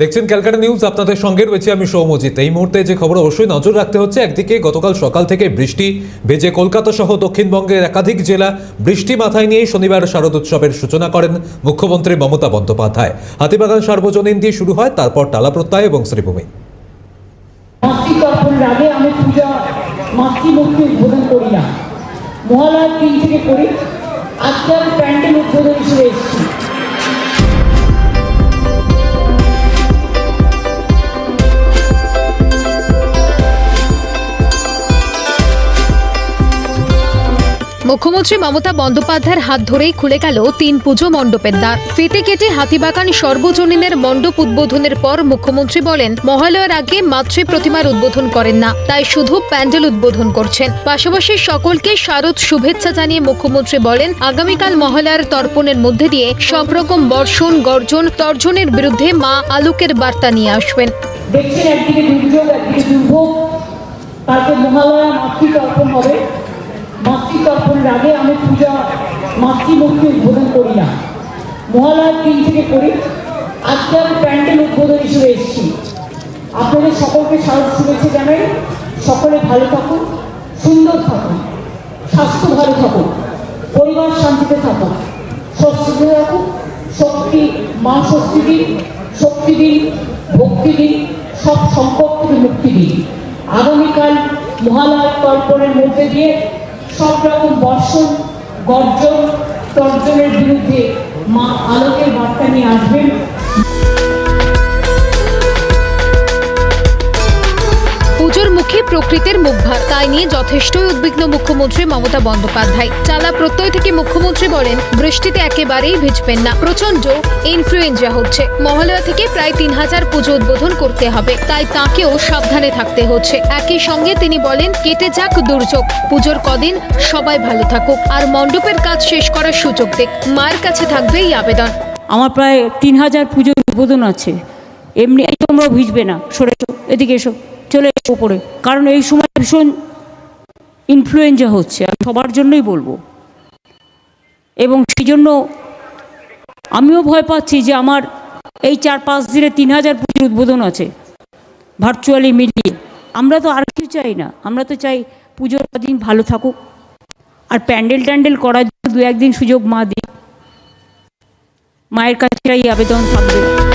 দেখছেন ক্যালকাটা নিউজ, আপনাদের সঙ্গে রয়েছে আমি সৌমজিৎ এই মুহূর্তে যে খবর অবশ্যই নজর রাখতে হচ্ছে, একদিকে গতকাল সকাল থেকে বৃষ্টি ভেজে কলকাতা সহ দক্ষিণবঙ্গের একাধিক জেলা বৃষ্টি মাথায় নিয়ে শনিবার শারদোৎসবের সূচনা করেন মুখ্যমন্ত্রী মমতা বন্দ্যোপাধ্যায়। হাতিবাগান সার্বজনীন দিয়ে শুরু হয়, তারপর টালা প্রত্যয় এবং শ্রীভূমি। থেকে করি, আজকে আমি প্যান্ডেল উদ্বোধন হিসেবে এসেছি। মুখ্যমন্ত্রী মমতা বন্দ্যোপাধ্যায়ের হাত ধরেই খুলে গেল তিন পুজো মণ্ডপের দ্বার। ফেতে কেটে হাতিবাগান সর্বজনীনের মণ্ডপ উদ্বোধনের পর মুখ্যমন্ত্রী বলেন, মহালয়ার আগে মাতৃ প্রতিমার উদ্বোধন করেন না, তাই শুধু প্যান্ডেল উদ্বোধন করছেন। পাশাপাশি সকলকে শারদ শুভেচ্ছা জানিয়ে মুখ্যমন্ত্রী বলেন, আগামীকাল মহালয়ার তর্পণের মধ্যে দিয়ে সব রকম বর্ষণ, গর্জন, তর্জনের বিরুদ্ধে মা আলোকের বার্তা নিয়ে আসবেন। দেখছেন একদিকে দুর্যোগ, একদিকে দুর্ভোগ, তারপর মহালয়া মাতৃতর্পণ হবে। মাতৃতর্পণের আগে আমি পূজা মাতৃমূর্তি উদ্বোধন করি না। মহালয়ার দিন থেকে করি আজকে আমি প্যান্ডেল উদ্বোধন হিসেবে এসেছি। আপনাদের সকলকে শারদ শুভেচ্ছা জানাই। সকলে ভালো থাকুন, সুন্দর থাকুন, স্বাস্থ্য ভালো থাকুন, পরিবার শান্তিতে থাকুক স্বস্তিতে থাকুক শক্তি, মা শক্তি দিন শক্তি দিন, ভক্তি দিন, সব সংকট থেকে মুক্তি দিন। আগামীকাল মহালয় তর্পণের মধ্যে দিয়ে সব রকম বর্ষণ গর্জন তর্জনের বিরুদ্ধে মা আলোকের বার্তা নিয়ে আসবেন। মুখে প্রকৃতির মুখভার তাই নিয়ে যথেষ্টই উদ্বিগ্ন মুখ্যমন্ত্রী মমতা বন্দ্যোপাধ্যায়। চালা প্রত্যয় থেকে মুখ্যমন্ত্রী বলেন, বৃষ্টিতে একেবারেই ভিজবেন না। প্রচণ্ড ইনফ্লুয়েঞ্জা হচ্ছে। মহালয়া থেকে প্রায় তিন হাজার পুজো উদ্বোধন করতে হবে। তাই তাকেও সাবধানে থাকতে হচ্ছে। একই সঙ্গে তিনি বলেন, কেটে যাক দুর্যোগ। পুজোর কদিন সবাই ভালো থাকুক। আর মণ্ডপের কাজ শেষ করার সুযোগ দেখ মায়ের কাছে থাকবে এই আবেদন। আমার প্রায় তিন হাজার পুজোর উদ্বোধন আছে। এমনি এই তোমরাও ভিজবে না। সরে এদিকে এসো। চলে এসো ওপরে কারণ এই সময় ভীষণ ইনফ্লুয়েঞ্জা হচ্ছে, আমি সবার জন্যই বলব। এবং সেই জন্য আমিও ভয় পাচ্ছি যে আমার এই চার পাঁচ দিনে তিন হাজার পুজোর উদ্বোধন আছে ভার্চুয়ালি মিলিয়ে। আমরা তো আর কিছু চাই না, আমরা তো চাই পুজোর দিন ভালো থাকুক। আর প্যান্ডেল ট্যান্ডেল করার জন্য দু একদিন সুযোগ মা দিই মায়ের কাছে আবেদন থাকবে।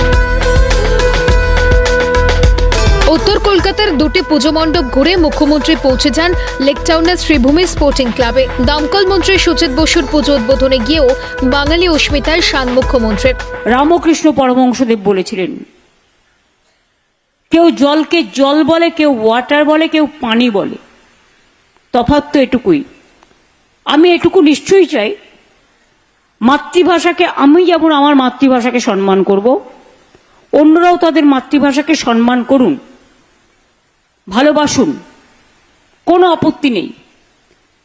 উত্তর কলকাতার দুটি পুজো মণ্ডপ ঘুরে মুখ্যমন্ত্রী পৌঁছে যান লেকটাউনের শ্রীভূমি স্পোর্টিং ক্লাবে দমকল মন্ত্রী সুচিত বসুর পুজো উদ্বোধনে গিয়েও বাঙালি অস্মিতায় শান মুখ্যমন্ত্রীর রামকৃষ্ণ পরমহংসদেব বলেছিলেন, কেউ জলকে জল বলে, কেউ ওয়াটার বলে, কেউ পানি বলে। তফাৎ তো এটুকুই। আমি এটুকু নিশ্চয়ই চাই, মাতৃভাষাকে আমি যেমন আমার মাতৃভাষাকে সম্মান করব, অন্যরাও তাদের মাতৃভাষাকে সম্মান করুন। ভালোবাসুন। কোনো আপত্তি নেই।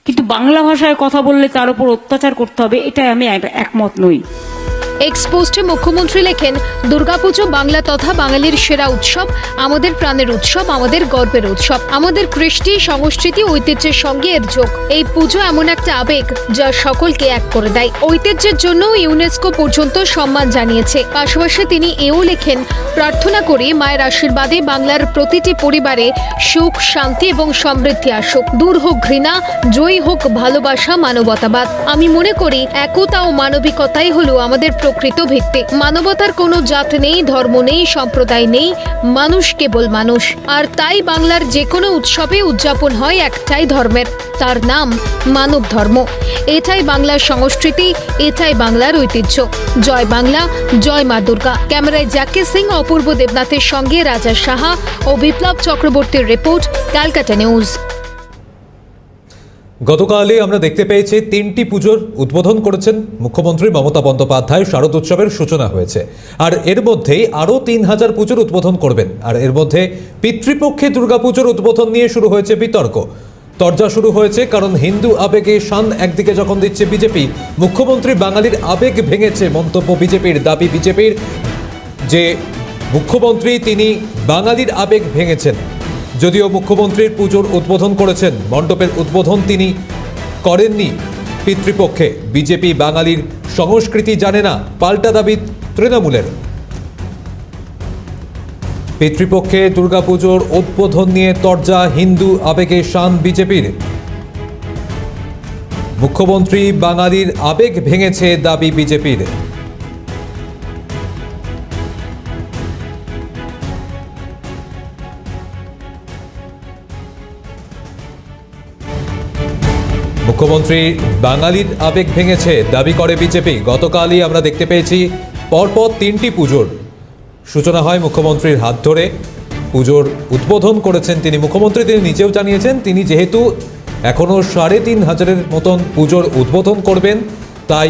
কিন্তু বাংলা ভাষায় কথা বললে তার উপর অত্যাচার করতে হবে, এটাই আমি একমত নই। এক্সপোস্টে মুখ্যমন্ত্রী লেখেন, দুর্গাপুজো বাংলা তথা বাঙালির সেরা উৎসব, আমাদের প্রাণের উৎসব, আমাদের গর্বের উৎসব, আমাদের কৃষ্টি, সংস্কৃতি, ঐতিহ্যের সঙ্গে এর যোগ। এই পুজো এমন একটা আবেগ যা সকলকে এক করে দেয়। ঐতিহ্যের জন্য ইউনেস্কো পর্যন্ত সম্মান জানিয়েছে। পাশাপাশি তিনি এও লেখেন, প্রার্থনা করি মায়ের আশীর্বাদে বাংলার প্রতিটি পরিবারে সুখ, শান্তি এবং সমৃদ্ধি আসুক। দূর হোক ঘৃণা, জয়ী হোক ভালোবাসা, মানবতাবাদ। আমি মনে করি, একতা ও মানবিকতাই হলো আমাদের প্রকৃত ভিত্তি মানবতার কোনো জাত নেই, ধর্ম নেই, সম্প্রদায় নেই, মানুষ কেবল মানুষ। আর তাই বাংলার যে কোনো উৎসবে উদযাপন হয় একটাই ধর্মের, তার নাম মানব ধর্ম। এটাই বাংলার সংস্কৃতি, এটাই বাংলার ঐতিহ্য। জয় বাংলা, জয় মা দুর্গা। ক্যামেরায় জ্যাকে সিং, অপূর্ব দেবনাথের সঙ্গে রাজা সাহা ও বিপ্লব চক্রবর্তীর রিপোর্ট, ক্যালকাটা নিউজ। গতকালই আমরা দেখতে পেয়েছি তিনটি পুজোর উদ্বোধন করেছেন মুখ্যমন্ত্রী মমতা বন্দ্যোপাধ্যায়। শারদ উৎসবের সূচনা হয়েছে। আর এর মধ্যেই আরও তিন হাজার পুজোর উদ্বোধন করবেন। আর এর মধ্যে পিতৃপক্ষে দুর্গাপুজোর উদ্বোধন নিয়ে শুরু হয়েছে বিতর্ক। তরজা শুরু হয়েছে কারণ হিন্দু আবেগে শান একদিকে যখন দিচ্ছে বিজেপি, মুখ্যমন্ত্রী বাঙালির আবেগ ভেঙেছে মন্তব্য বিজেপির দাবি বিজেপির যে মুখ্যমন্ত্রী, তিনি বাঙালির আবেগ ভেঙেছেন। যদিও মুখ্যমন্ত্রীর পুজোর উদ্বোধন করেছেন, মণ্ডপের উদ্বোধন তিনি করেননি। পিতৃপক্ষে বিজেপি বাঙালির সংস্কৃতি জানে না, পাল্টা দাবি তৃণমূলের। পিতৃপক্ষে দুর্গাপুজোর উদ্বোধন নিয়ে তরজা হিন্দু আবেগে শান বিজেপির। মুখ্যমন্ত্রী বাঙালির আবেগ ভেঙেছে দাবি বিজেপির। মুখ্যমন্ত্রী বাঙালির আবেগ ভেঙেছে, দাবি করে বিজেপি। গতকালই আমরা দেখতে পেয়েছি পরপর তিনটি পুজোর সূচনা হয় মুখ্যমন্ত্রীর হাত ধরে। পুজোর উদ্বোধন করেছেন তিনি মুখ্যমন্ত্রী, তিনি নিজেও জানিয়েছেন তিনি যেহেতু এখনও সাড়ে তিন হাজারের মতন পুজোর উদ্বোধন করবেন, তাই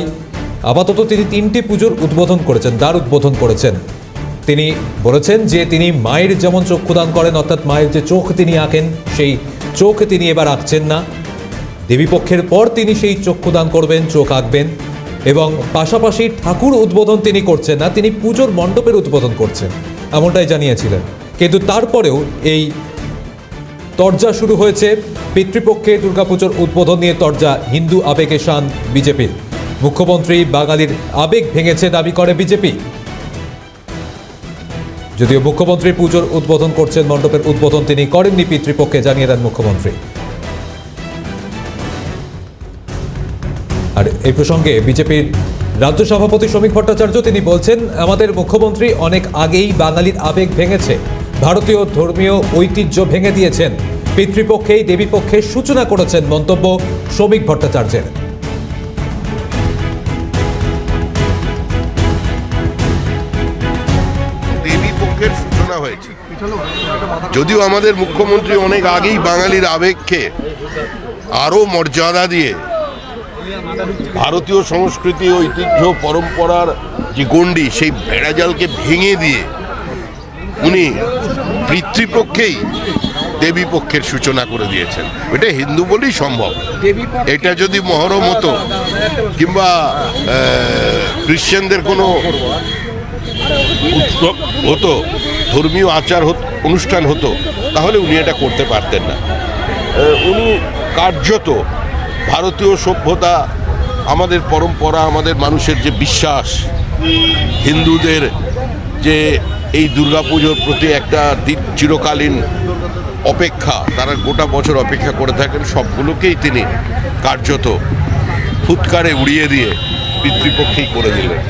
আপাতত তিনি তিনটি পুজোর উদ্বোধন করেছেন, দ্বার উদ্বোধন করেছেন। তিনি বলেছেন যে তিনি মায়ের যেমন চক্ষুদান করেন, অর্থাৎ মায়ের যে চোখ তিনি আঁকেন, সেই চোখ তিনি এবার আঁকছেন না। দেবীপক্ষের পর তিনি সেই চক্ষুদান করবেন, চোখ আঁকবেন এবং পাশাপাশি ঠাকুর উদ্বোধন তিনি করছেন না, তিনি পুজোর মণ্ডপের উদ্বোধন করছেন, এমনটাই জানিয়েছিলেন। কিন্তু তারপরেও এই তরজা শুরু হয়েছে, পিতৃপক্ষে দুর্গাপুজোর উদ্বোধন নিয়ে তরজা, হিন্দু আবেগে শান বিজেপির মুখ্যমন্ত্রী বাঙালির আবেগ ভেঙেছে দাবি করে বিজেপি। যদিও মুখ্যমন্ত্রী পুজোর উদ্বোধন করছেন, মণ্ডপের উদ্বোধন তিনি করেননি, পিতৃপক্ষে জানিয়ে দেন মুখ্যমন্ত্রী। আর এই প্রসঙ্গে বিজেপির রাজ্য সভাপতি শ্রমিক ভট্টাচার্য তিনি বলছেন, আমাদের মুখ্যমন্ত্রী অনেক আগেই বাঙালির আবেগ ভেঙেছে। ভারতীয় ধর্মীয় ঐতিহ্য ভেঙে দিয়েছেন। পিতৃপক্ষেই দেবীপক্ষের সূচনা করেছেন মন্তব্য শ্রমিক ভট্টাচার্যের। যদিও আমাদের মুখ্যমন্ত্রী অনেক আগেই বাঙালির আবেগকে আরও মর্যাদা দিয়ে ভারতীয় সংস্কৃতি, ঐতিহ্য, পরম্পরার যে গণ্ডি, সেই বেড়াজালকে ভেঙে দিয়ে উনি পিতৃপক্ষেই দেবী পক্ষের সূচনা করে দিয়েছেন। এটা হিন্দু বলেই সম্ভব। এটা যদি মহরম হতো, কিংবা খ্রিশ্চানদের কোনো উৎসব হতো, ধর্মীয় আচার হতো, অনুষ্ঠান হতো, তাহলে উনি এটা করতে পারতেন না। উনি কার্যত ভারতীয় সভ্যতা, আমাদের পরম্পরা, আমাদের মানুষের যে বিশ্বাস, হিন্দুদের যে এই দুর্গাপুজোর প্রতি একটা চিরকালীন অপেক্ষা, তারা গোটা বছর অপেক্ষা করে থাকেন, সবগুলোকেই তিনি কার্যত ফুৎকারে উড়িয়ে দিয়ে পিতৃপক্ষেই করে দিলেন।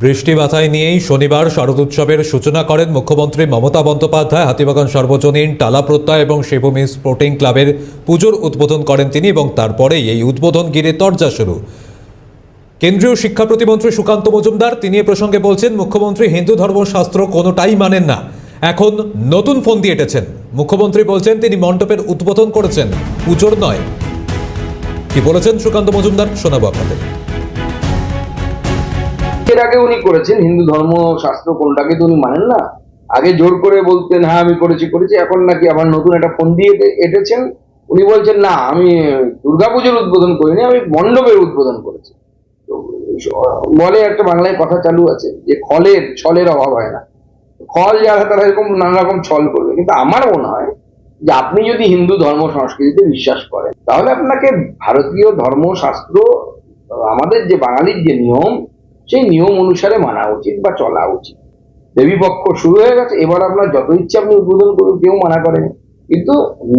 বৃষ্টি মাথায় নিয়েই শনিবার শারদোৎসবের সূচনা করেন মুখ্যমন্ত্রী মমতা বন্দ্যোপাধ্যায়। হাতিবাগান সর্বজনীন টালা প্রত্যয় এবং শিবভূমি স্পোর্টিং ক্লাবের পুজোর উদ্বোধন করেন তিনি এবং তারপরেই এই উদ্বোধন ঘিরে তরজা শুরু। কেন্দ্রীয় শিক্ষা প্রতিমন্ত্রী সুকান্ত মজুমদার, তিনি এ প্রসঙ্গে বলছেন, মুখ্যমন্ত্রী হিন্দু ধর্মশাস্ত্র কোনোটাই মানেন না। এখন নতুন ফোন দিয়ে এঁটেছেন। মুখ্যমন্ত্রী বলছেন, তিনি মণ্ডপের উদ্বোধন করেছেন। পুজোর নয়। কি বলেছেন সুকান্ত মজুমদার, শোনাবো আপনাদের। এর আগে উনি করেছেন, হিন্দু ধর্ম শাস্ত্র কোনটাকে তো উনি মানেন না। আগে জোর করে বলতেন হ্যাঁ আমি করেছি করেছি, এখন নাকি আবার নতুন একটা ফোন দিয়ে এটে- এঁটেছেন। উনি বলছেন, না, আমি দুর্গাপুজোর উদ্বোধন করিনি, আমি মণ্ডপের উদ্বোধন করেছি। বলে একটা বাংলায় কথা চালু আছে, যে খলের, ছলের অভাব হয় না। ফল যারা তারা এরকম নানা রকম ছল করবে। কিন্তু আমার মনে হয় যে আপনি যদি হিন্দু ধর্ম সংস্কৃতিতে বিশ্বাস করেন, তাহলে আপনাকে ভারতীয় ধর্ম, শাস্ত্র, আমাদের যে বাঙালির যে নিয়ম সেই নিয়ম অনুসারে মানা উচিত বা চলা উচিত। দেবী পক্ষ শুরু হয়ে গেছে, এবার আপনার যত ইচ্ছে আপনি উদ্বোধন করুন, কেউ মানা করেনি কিন্তু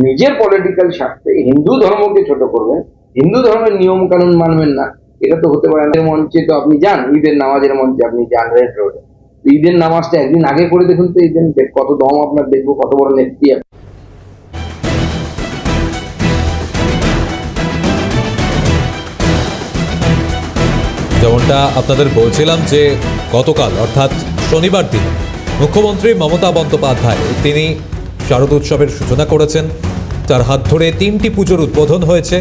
নিজের পলিটিক্যাল স্বার্থে হিন্দু ধর্মকে ছোট করবেন, হিন্দু ধর্মের নিয়ম কানুন মানবেন না, এটা তো হতে পারে না। মঞ্চে তো আপনি যান, ঈদের নামাজের মঞ্চে আপনি যান রেড রোডে ঈদের নামাজটা একদিন আগে করে দেখুন তো ঈদের কত দম আপনার দেখব, কত বড় নেত্রী যেমনটা আপনাদের বলছিলাম যে গতকাল, অর্থাৎ শনিবার দিন, মুখ্যমন্ত্রী মমতা বন্দ্যোপাধ্যায়, তিনি শারদ উৎসবের সূচনা করেছেন। তার হাত ধরে তিনটি পুজোর উদ্বোধন হয়েছে।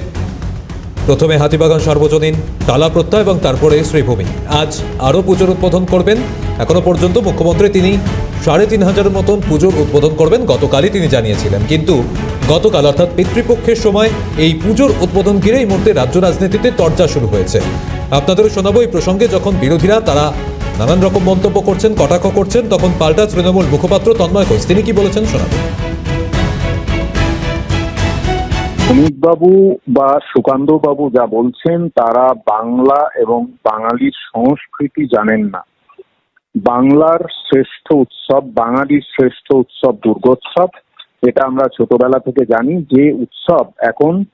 প্রথমে হাতিবাগান সর্বজনীন, তালা প্রত্যয় এবং তারপরে শ্রীভূমি। আজ আরও পুজোর উদ্বোধন করবেন এখনও পর্যন্ত মুখ্যমন্ত্রী তিনি সাড়ে তিন হাজারের মতন পুজোর উদ্বোধন করবেন, গতকালই তিনি জানিয়েছিলেন। কিন্তু গতকাল অর্থাৎ পিতৃপক্ষের সময় এই পুজোর উদ্বোধন ঘিরে এই মুহূর্তে রাজ্য রাজনীতিতে চর্চা শুরু হয়েছে। আপনাদের শোনাবো এই প্রসঙ্গে যখন বিরোধীরা তারা নানান রকম মন্তব্য করছেন, কটাক্ষ করছেন, তখন পাল্টা তৃণমূল মুখপাত্র তন্ময় ঘোষ। তিনি কি বলেছেন শোনাবো। বাবু বা সুকান্ত বাবু যা বলছেন, তারা বাংলা এবং বাঙালির সংস্কৃতি জানেন না। বাংলার শ্রেষ্ঠ উৎসব, বাঙালির শ্রেষ্ঠ উৎসব, দুর্গোৎসব এটা আমরা ছোটবেলা থেকে জানি, যে উৎসব এখন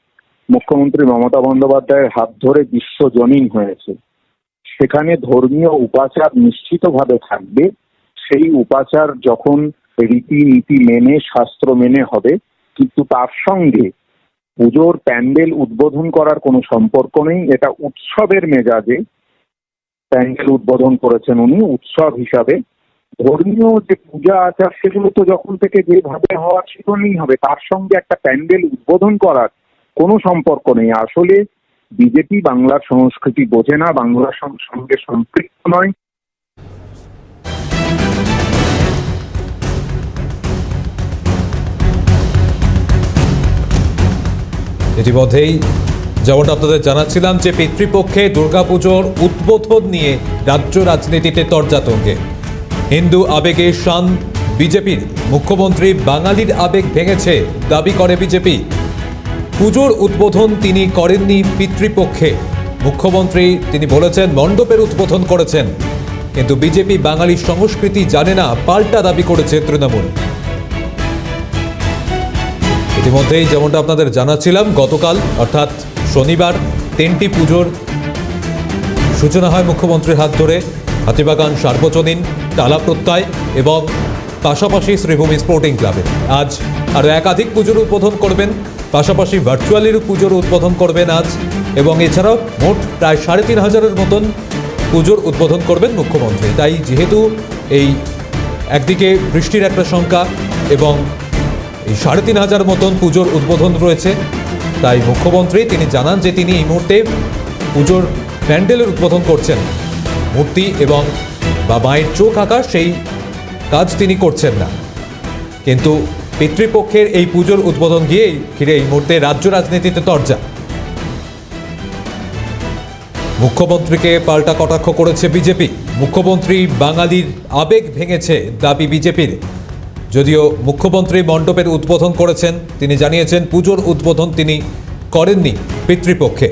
মুখ্যমন্ত্রী মমতা বন্দ্যোপাধ্যায়ের হাত ধরে বিশ্বজনীন হয়েছে। সেখানে ধর্মীয় উপাচার নিশ্চিতভাবে থাকবে। সেই উপাচার যখন রীতিনীতি মেনে, শাস্ত্র মেনে হবে, কিন্তু তার সঙ্গে পুজোর প্যান্ডেল উদ্বোধন করার কোনো সম্পর্ক নেই। এটা উৎসবের মেজাজে প্যান্ডেল উদ্বোধন করেছেন উনি, উৎসব হিসাবে। ধর্মীয় যে পূজা আচার, সেগুলো তো যখন থেকে যেভাবে হওয়ার সেগুলোই হবে, তার সঙ্গে একটা প্যান্ডেল উদ্বোধন করার কোনো সম্পর্ক নেই। আসলে বিজেপি বাংলার সংস্কৃতি বোঝে না বাংলার সঙ্গে সম্পৃক্ত নয়। ইতিমধ্যেই যেমনটা আপনাদের জানাচ্ছিলাম যে পিতৃপক্ষে দুর্গাপুজোর উদ্বোধন নিয়ে রাজ্য রাজনীতিতে তর্জাতঙ্গে। হিন্দু আবেগে শান, বিজেপির মুখ্যমন্ত্রী বাঙালির আবেগ ভেঙেছে দাবি করে বিজেপি। পুজোর উদ্বোধন তিনি করেননি পিতৃপক্ষে। মুখ্যমন্ত্রী তিনি বলেছেন, মণ্ডপের উদ্বোধন করেছেন। কিন্তু বিজেপি বাঙালির সংস্কৃতি জানে না, পাল্টা দাবি করেছে তৃণমূল। ইতিমধ্যেই যেমনটা আপনাদের জানাচ্ছিলাম, গতকাল অর্থাৎ শনিবার তিনটি পুজোর সূচনা হয় মুখ্যমন্ত্রীর হাত ধরে। হাতিবাগান, সার্বজনীন, টালা প্রত্যয় এবং পাশাপাশি শ্রীভূমি স্পোর্টিং ক্লাবে আজ আরও একাধিক পুজোর উদ্বোধন করবেন। পাশাপাশি ভার্চুয়ালির পুজোর উদ্বোধন করবেন আজ এবং এছাড়াও মোট প্রায় সাড়ে তিন হাজারের মতন পুজোর উদ্বোধন করবেন মুখ্যমন্ত্রী। তাই যেহেতু এই একদিকে বৃষ্টির একটা শঙ্কা এবং এই সাড়ে তিন হাজার মতন পুজোর উদ্বোধন রয়েছে তাই মুখ্যমন্ত্রী তিনি জানান যে তিনি এই মুহূর্তে পুজোর প্যান্ডেলের উদ্বোধন করছেন। মূর্তি এবং বা মায়ের চোখ আঁকা সেই কাজ তিনি করছেন না। কিন্তু পিতৃপক্ষের এই পুজোর উদ্বোধন গিয়েই ঘিরে এই মুহূর্তে রাজ্য রাজনীতিতে তরজা। মুখ্যমন্ত্রীকে পাল্টা কটাক্ষ করেছে বিজেপি। মুখ্যমন্ত্রী বাঙালির আবেগ ভেঙেছে দাবি বিজেপির। যদিও মুখ্যমন্ত্রী মণ্ডপের উদ্বোধন করেছেন, তিনি জানিয়েছেন পুজোর উদ্বোধন তিনি করেননি পিতৃপক্ষে।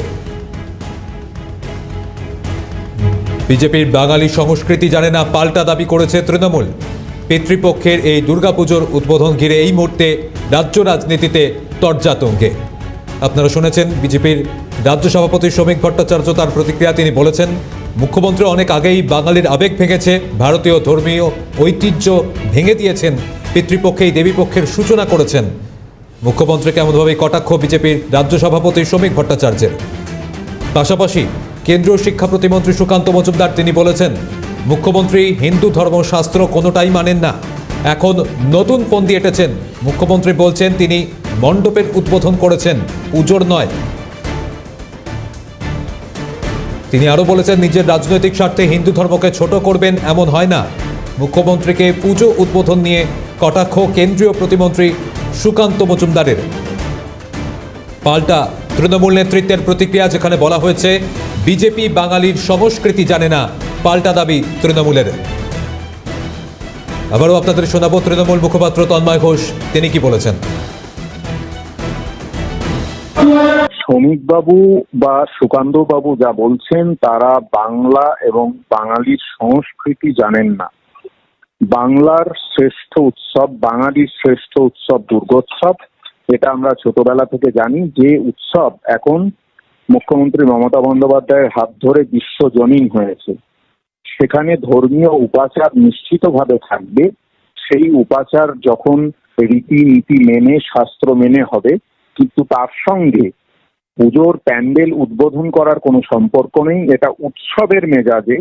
বিজেপির বাঙালি সংস্কৃতি জানে না, পাল্টা দাবি করেছে তৃণমূল। পিতৃপক্ষের এই দুর্গাপুজোর উদ্বোধন ঘিরে এই মুহূর্তে রাজ্য রাজনীতিতে তর্জাতঙ্গে। আপনারা শুনেছেন, বিজেপির রাজ্য সভাপতি শ্রমিক ভট্টাচার্য তার প্রতিক্রিয়া, তিনি বলেছেন, মুখ্যমন্ত্রী অনেক আগেই বাঙালির আবেগ ভেঙেছে, ভারতীয় ধর্মীয় ঐতিহ্য ভেঙে দিয়েছেন পিতৃপক্ষে এই দেবীপক্ষের সূচনা করেছেন। মুখ্যমন্ত্রীকে এমনভাবে কটাক্ষ বিজেপির রাজ্য সভাপতি শ্রমিক ভট্টাচার্যের? পাশাপাশি কেন্দ্রীয় শিক্ষা প্রতিমন্ত্রী সুকান্ত মজুমদার তিনি বলেছেন, মুখ্যমন্ত্রী হিন্দু ধর্মশাস্ত্র কোনোটাই মানেন না। এখন নতুন ফন্দি এঁটেছেন। মুখ্যমন্ত্রী বলছেন তিনি মণ্ডপের উদ্বোধন করেছেন, পুজোর নয়। তিনি আরও বলেছেন, নিজের রাজনৈতিক স্বার্থে হিন্দু ধর্মকে ছোট করবেন এমন হয় না। মুখ্যমন্ত্রীকে পুজো উদ্বোধন নিয়ে কটাক্ষ কেন্দ্রীয় প্রতিমন্ত্রী সুকান্ত মজুমদারের। পাল্টা তৃণমূল নেতৃত্বের প্রতিক্রিয়া যেখানে বলা হয়েছে, বিজেপি বাঙালির সংস্কৃতি জানে না, পাল্টা দাবি তৃণমূলের। আবারও আপনাদের শোনাবো তৃণমূল মুখপাত্র তন্ময় ঘোষ, তিনি কি বলেছেন? শ্রমিকবাবু বা সুকান্ত বাবু যা বলছেন, তারা বাংলা এবং বাঙালির সংস্কৃতি জানেন না। বাংলার শ্রেষ্ঠ উৎসব, বাঙালির শ্রেষ্ঠ উৎসব, দুর্গোৎসব, এটা আমরা ছোটবেলা থেকে জানি যে উৎসব এখন মুখ্যমন্ত্রী মমতা বন্দ্যোপাধ্যায়ের হাত ধরে বিশ্বজনীন হয়েছে। সেখানে ধর্মীয় উপাচার নিশ্চিতভাবে থাকবে। সেই উপাচার যখন রীতিনীতি মেনে, শাস্ত্র মেনে হবে, কিন্তু তার সঙ্গে পুজোর প্যান্ডেল উদ্বোধন করার কোনো সম্পর্ক নেই। এটা উৎসবের মেজাজে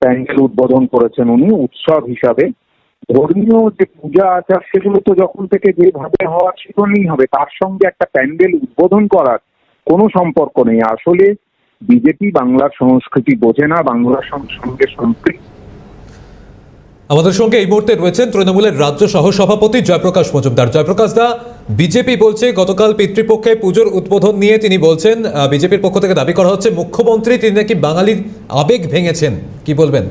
প্যান্ডেল উদ্বোধন করেছেন উনি, উৎসব হিসাবে। ধর্মীয় যে পূজা আচার, সেগুলো তো যখন থেকে যেভাবে হওয়ার সেগুলোই হবে, তার সঙ্গে একটা প্যান্ডেল উদ্বোধন করার কোনো সম্পর্ক নেই। আসলে বিজেপি বাংলার সংস্কৃতি বোঝে না, বাংলার সঙ্গে সম্পৃক্ত আমাদের সঙ্গে এই মুহূর্তে রয়েছেন তৃণমূলের রাজ্য সহ সভাপতি জয়প্রকাশ মজুমদার। জয়প্রকাশ দা, বিজেপি বলছে গতকাল পিতৃপক্ষে পুজোর উদ্বোধন নিয়ে তিনি বলছেন বিজেপির পক্ষ থেকে দাবি করা হচ্ছে মুখ্যমন্ত্রী তিনি নাকি বাঙালির আবেগ ভেঙেছেন। কি বলবেন?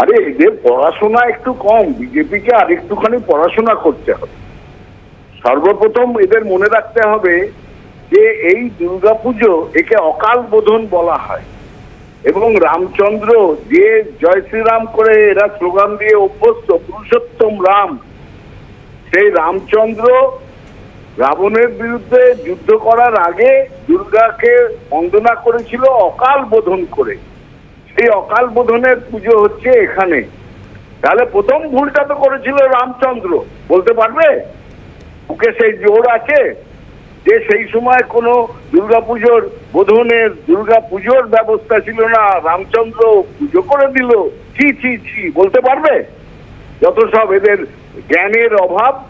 আরে, এদের পড়াশোনা একটু কম, বিজেপিকে আর একটুখানি পড়াশোনা করতে হবে। সর্বপ্রথম এদের মনে রাখতে হবে যে, এই দুর্গাপুজো একে অকাল বোধন বলা হয়। এবং রামচন্দ্র যে জয় শ্রীরাম করে এরা স্লোগান দিয়ে অভ্যস্ত, পুরুষোত্তম রাম, সেই রামচন্দ্র রাবণের বিরুদ্ধে যুদ্ধ করার আগে দুর্গাকে বন্দনা করেছিল অকাল বোধন করে। সেই অকাল বোধনের পুজো হচ্ছে এখানে। তাহলে প্রথম ভুলটা তো করেছিল রামচন্দ্র। বলতে পারবে? ওকে সেই জোর আছে? যে সেই সময় কোনো দুর্গাপুজোর, বোধনের দুর্গা পুজোর ব্যবস্থা ছিল না, রামচন্দ্র পুজো করে দিল। ছি ছি ছি, বলতে পারবে? যত সব এদের জ্ঞানের অভাব,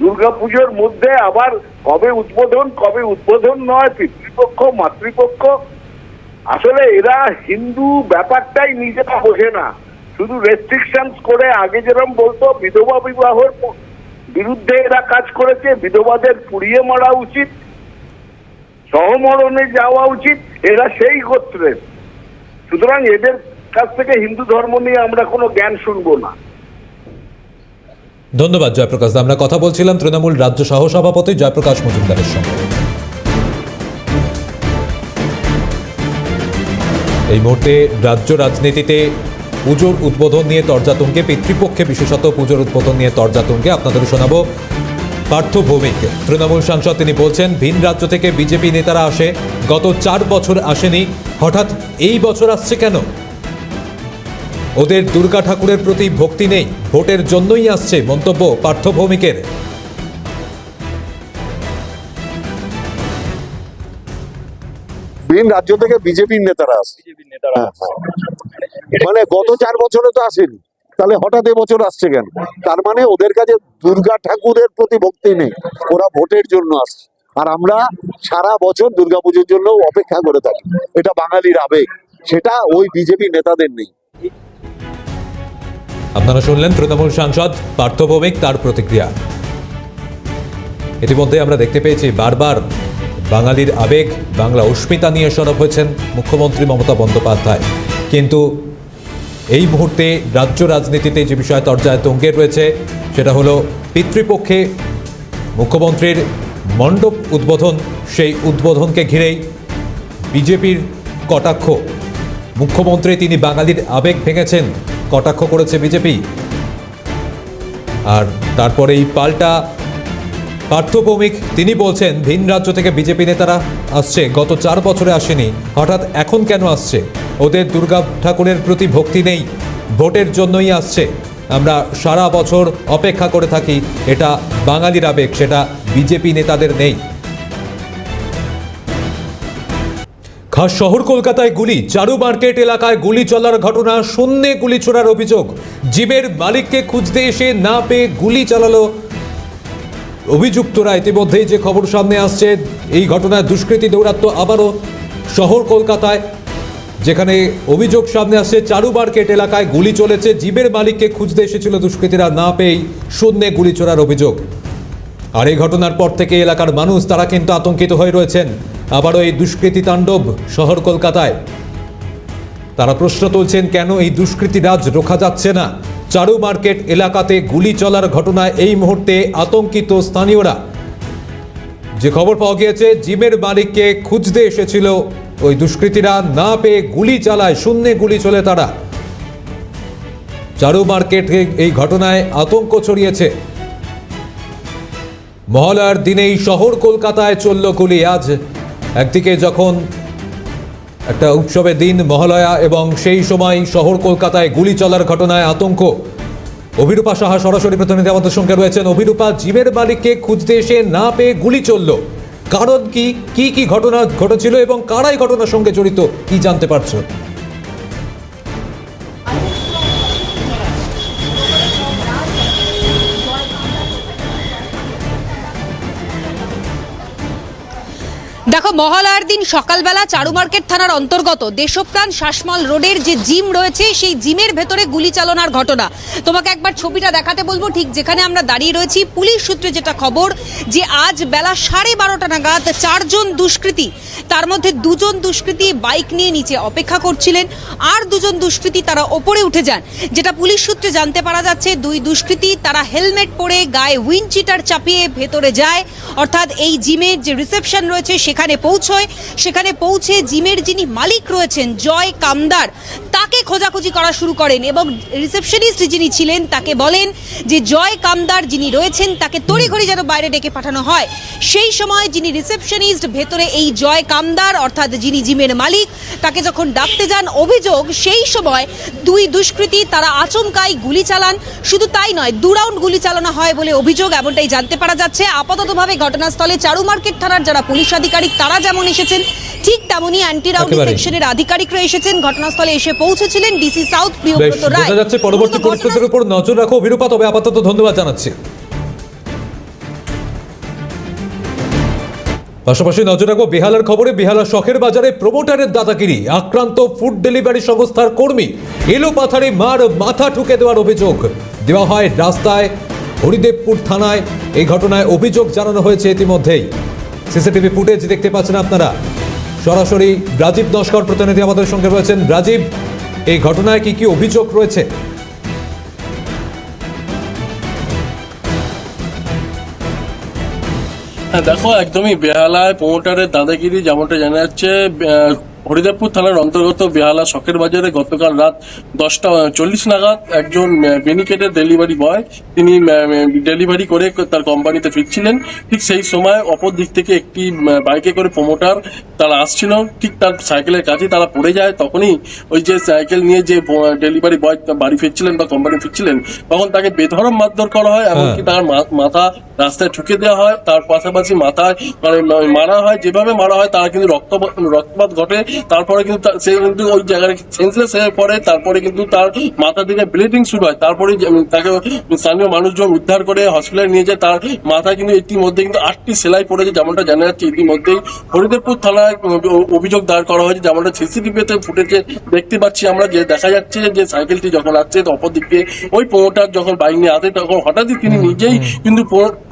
দুর্গাপুজোর মধ্যে আবার কবে উদ্বোধন কবে উদ্বোধন নয়, পিতৃপক্ষ, মাতৃপক্ষ? আসলে এরা হিন্দু ব্যাপারটাই নিজেরা বোঝে না। শুধু রেস্ট্রিকশনস করে আগে যেরকম বলতো, বিধবা বিবাহর বিরুদ্ধে এরা কাজ করেছে, বিধবাদের পুড়িয়ে মারা উচিত সহমরণে যাওয়া উচিত, এরা সেই গোত্রের সুতরাং এদের কাছ থেকে হিন্দু ধর্ম নিয়ে আমরা কোনো জ্ঞান শুনব না। ধন্যবাদ, জয়প্রকাশ আমরা কথা বলছিলাম তৃণমূল রাজ্য সহ সহসভাপতি জয়প্রকাশ মজুমদারের সঙ্গে। এই মুহূর্তে রাজ্য রাজনীতিতে পুজোর উদ্বোধন নিয়ে তর্জাতঙ্কে, পিতৃপক্ষে বিশেষত পুজোর উদ্বোধন নিয়ে তর্জাতঙ্কে আপনাদের শোনাবো পার্থ ভৌমিক তৃণমূল সাংসদ তিনি বলছেন, ভিন রাজ্য থেকে বিজেপি নেতারা আসে, গত চার বছর আসেনি, হঠাৎ এই বছর আসছে কেন? ওদের দুর্গা ঠাকুরের প্রতি ভক্তি নেই, ভোটের জন্যই আসছে মন্তব্য পার্থ ভৌমিকের ভিন রাজ্য থেকে বিজেপির নেতারা আসে। হ্যাঁ, হ্যাঁ। মানে গত চার বছরে তো আসেনি। তাহলে হঠাৎ এবছর আসছে কেন? তার মানে ওদের কাছে দুর্গা ঠাকুরের প্রতি ভক্তি নেই। ওরা ভোটের জন্য আসছে। আর আমরা সারা বছর দুর্গাপুজোর জন্য অপেক্ষা করে থাকি। এটা বাঙালির আবেগ। সেটা ওই বিজেপি নেতাদের নেই। আপনারা শুনলেন তৃণমূল সাংসদ পার্থ ভৌমিক তার প্রতিক্রিয়া। ইতিমধ্যে আমরা দেখতে পেয়েছি বারবার বাঙালির আবেগ, বাংলা অস্মিতা নিয়ে সরব হয়েছেন মুখ্যমন্ত্রী মমতা বন্দ্যোপাধ্যায়। কিন্তু এই মুহূর্তে রাজ্য রাজনীতিতে যে বিষয় তর্জায় তঙ্গে রয়েছে, সেটা হলো পিতৃপক্ষে মুখ্যমন্ত্রীর মণ্ডপ উদ্বোধন, সেই উদ্বোধনকে ঘিরেই বিজেপির কটাক্ষ। মুখ্যমন্ত্রী, তিনি বাঙালির আবেগ ভেঙেছেন, কটাক্ষ করেছে বিজেপি। আর তারপরেই পাল্টা পার্থ ভৌমিক তিনি বলছেন, ভিন রাজ্য থেকে বিজেপি নেতারা আসছে, গত চার বছরে আসেনি, হঠাৎ এখন কেন আসছে? ওদের দুর্গা ঠাকুরের প্রতি ভক্তি নেই, ভোটের জন্যই আসছে। আমরা সারা বছর অপেক্ষা করে থাকি, এটা বাঙালির আবেগ, সেটা বিজেপি নেতাদের নেই। খাস শহর কলকাতায় গুলি, চারু মার্কেট এলাকায় গুলি চলার ঘটনা, শূন্যে গুলি ছোড়ার অভিযোগ। জীবের মালিককে খুঁজতে এসে না পেয়ে গুলি চালালো অভিযুক্তরা ইতিমধ্যেই যে খবর সামনে আসছে, এই ঘটনায় দুষ্কৃতী দৌরাত্ম আবারও শহর কলকাতায়, যেখানে অভিযোগ সামনে আসছে চারু মার্কেট এলাকায় গুলি চলেছে, জীবের মালিককে খুঁজতে এসেছিল দুষ্কৃতীরা, না পেয়েই শূন্যে গুলি চড়ার অভিযোগ। আর এই ঘটনার পর থেকে এলাকার মানুষ, তারা কিন্তু আতঙ্কিত হয়ে রয়েছেন। আবারও এই দুষ্কৃতী তাণ্ডব শহর কলকাতায়। তারা প্রশ্ন তুলছেন, কেন এই দুষ্কৃতী রাজ রোখা যাচ্ছে না? চারু মার্কেট এলাকাতে গুলি চলার ঘটনায় এই মুহূর্তে আতঙ্কিত স্থানীয়রা। যে খবর পাওয়া গিয়েছে, জিমের মালিককে খুঁজতে এসেছিল ওই দুষ্কৃতীরা। না পেয়ে গুলি চালায়, শূন্যে গুলি চলে তারা। চারু মার্কেট এই ঘটনায় আতঙ্ক ছড়িয়েছে। মহলার দিনেই শহর কলকাতায় চলল গুলি। আজ একদিকে যখন একটা উৎসবের দিন মহালয়া এবং সেই সময় শহর কলকাতায় গুলি চলার ঘটনায় আতঙ্ক। অভিরূপা সাহা সরাসরি প্রতিনিধি আমাদের সঙ্গে রয়েছেন। অভিরূপা, জীবের মালিককে খুঁজতে এসে না পেয়ে গুলি চলল। কারণ কি? কি কি ঘটনা ঘটেছিল এবং কারাই ঘটনার সঙ্গে জড়িত? কি জানতে পারছ? মহালয়ার দিন সকালবেলা চারু মার্কেট থানার অন্তর্গত দেশপ্রাণ শাসমল রোডের যে জিম রয়েছে, সেই জিমের ভেতরে গুলি চালনার ঘটনা। তোমাকে একবার ছবিটা দেখাতে বলব, ঠিক যেখানে আমরা দাঁড়িয়ে রয়েছি। পুলিশ সূত্রে যেটা খবর, যে আজ বেলা সাড়ে বারোটা নাগাদ চারজন দুষ্কৃতী, তার মধ্যে দুজন দুষ্কৃতী বাইক নিয়ে নিচে অপেক্ষা করছিলেন, আর দুজন দুষ্কৃতী তারা ওপরে উঠে যান। যেটা পুলিশ সূত্রে জানতে পারা যাচ্ছে, দুই দুষ্কৃতী তারা হেলমেট পরে গায়ে উইন্ড চিটার চাপিয়ে ভেতরে যায়। অর্থাৎ এই জিমের যে রিসেপশন রয়েছে, সেখানে পৌঁছয়, সেখানে পৌঁছে জিমের যিনি মালিক রয়েছেন, জয় কামদার, তাকে খোঁজাখুঁজি করা শুরু করেন এবং রিসেপশনিস্ট যিনি ছিলেন তাকে বলেন যে জয় কামদার যিনি রয়েছেন, তাকে তড়িঘড়ি যেন বাইরে ডেকে পাঠানো হয়। সেই সময় যিনি রিসেপশনিস্ট, ভেতরে এই জয় কামদার, অর্থাৎ যিনি জিমের মালিক, তাকে যখন ডাকতে যান অভিযোগ, সেই সময় দুই দুষ্কৃতী তারা আচমকাই গুলি চালান। শুধু তাই নয়, দু রাউন্ড গুলি চালানো হয় বলে অভিযোগ এমনটাই জানতে পারা যাচ্ছে। আপাততভাবে ঘটনাস্থলে চারু মার্কেট থানার যারা পুলিশ আধিকারিক, তারা যেমন এসেছেন ঠিক তেমনই অ্যান্টি রাউন্ড সেকশনের আধিকারিকরা এসেছেন ঘটনাস্থলে এসে পৌঁছেছিলেন ডিসি সাউথ প্রিয়ব্রত রায় বোঝা যাচ্ছে পরবর্তী পরিস্থিতির উপর নজর রাখো বিরূপা তবে আপাতত ধন্যবাদ জানাচ্ছি। পাশাপাশি নজর রাখব বেহালার খবরে বেহালা শখের বাজারে প্রমোটারের দাদাগিরি আক্রান্ত ফুড ডেলিভারি সংস্থার কর্মী এলো পাথারে মার মাথা ঠুকে দেওয়ার অভিযোগ। দেওয়া হয় রাস্তায় হরিদেবপুর থানায় এই ঘটনায় অভিযোগ জানানো হয়েছে ইতিমধ্যেই। সিসিটিভি ফুটেজ দেখতে পাচ্ছেন আপনারা। সরাসরি রাজীব দশকর প্রতিনিধি আমাদের সঙ্গে রয়েছেন। রাজীব, এই ঘটনায় কি কি অভিযোগ রয়েছে? হ্যাঁ দেখো, একদমই বেহালায় প্রমোটারের দাদাগিরি যেমনটা জানা যাচ্ছে হরিদেবপুর থানার অন্তর্গত বেহালা শখের বাজারে গতকাল রাত দশটা চল্লিশ নাগাদ একজন বেনিকেটের ডেলিভারি বয় তিনি ডেলিভারি করে তার কোম্পানিতে ফিরছিলেন। ঠিক সেই সময় অপর দিক থেকে একটি বাইকে করে প্রমোটার তারা আসছিল। ঠিক তার সাইকেলের কাছে তারা পড়ে যায়। তখনই ওই যে সাইকেল নিয়ে যে ডেলিভারি বয় বাড়ি ফিরছিলেন বা কোম্পানি ফিরছিলেন তখন তাকে বেধরম মারধর করা হয় এমনকি তার মা- মাথা রাস্তায় ঠুকে দেওয়া হয়। তার পাশাপাশি মাথায় মানে মারা হয়। যেভাবে মারা হয় তারা কিন্তু রক্ত রক্তপাত ঘটে। তারপরে কিন্তু সে কিন্তু ওই জায়গায় সেন্সলেস হয়ে পড়ে তারপরে কিন্তু তার মাথা থেকে ব্লিডিং শুরু হয়। তারপরে তাকে স্থানীয় মানুষজন উদ্ধার করে হসপিটালে নিয়ে যায়। তার মাথায় কিন্তু ইতিমধ্যে কিন্তু আটটি সেলাই পড়েছে যেমনটা জানা যাচ্ছে। ইতিমধ্যেই হরিদেবপুর থানায় অভিযোগ দায়ের করা হয়েছে যেমনটা সিসিটিভিতে ফুটেজে দেখতে পাচ্ছি আমরা যে দেখা যাচ্ছে যে সাইকেলটি যখন আসছে অপর দিকে ওই প্রমোটার যখন বাইক নিয়ে আসে তখন হঠাৎই তিনি নিজেই কিন্তু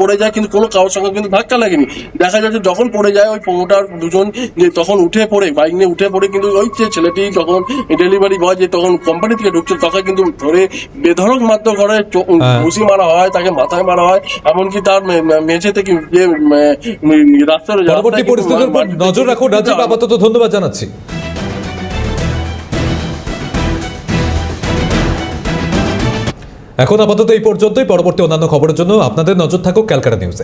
পড়ে যায় কিন্তু কোনো কারোর সঙ্গে কিন্তু ধাক্কা লাগেনি। দেখা যাচ্ছে যখন পড়ে যায় ওই প্রমোটার দুজন যে তখন উঠে পড়ে বাইক নিয়ে উঠে পড়ে কিন্তু ওই যে ছেলেটি যখন ডেলিভারি বয় যে তখন কোম্পানি থেকে ঢুকছে তখন কিন্তু ধরে বেধরক মারধর করে হ্যাঁ। ঘুষি মারা হয় তাকে মাথায় মারা হয় এমনকি তার মেঝে থেকে যে রাস্তার পরবর্তী পরিস্থিতির উপর নজর রাখো রাজীব আপাতত ধন্যবাদ জানাচ্ছি। এখন আপাতত এই পর্যন্তই পরবর্তী অন্যান্য খবরের জন্য আপনাদের নজর থাকুক ক্যালকাটা নিউজে।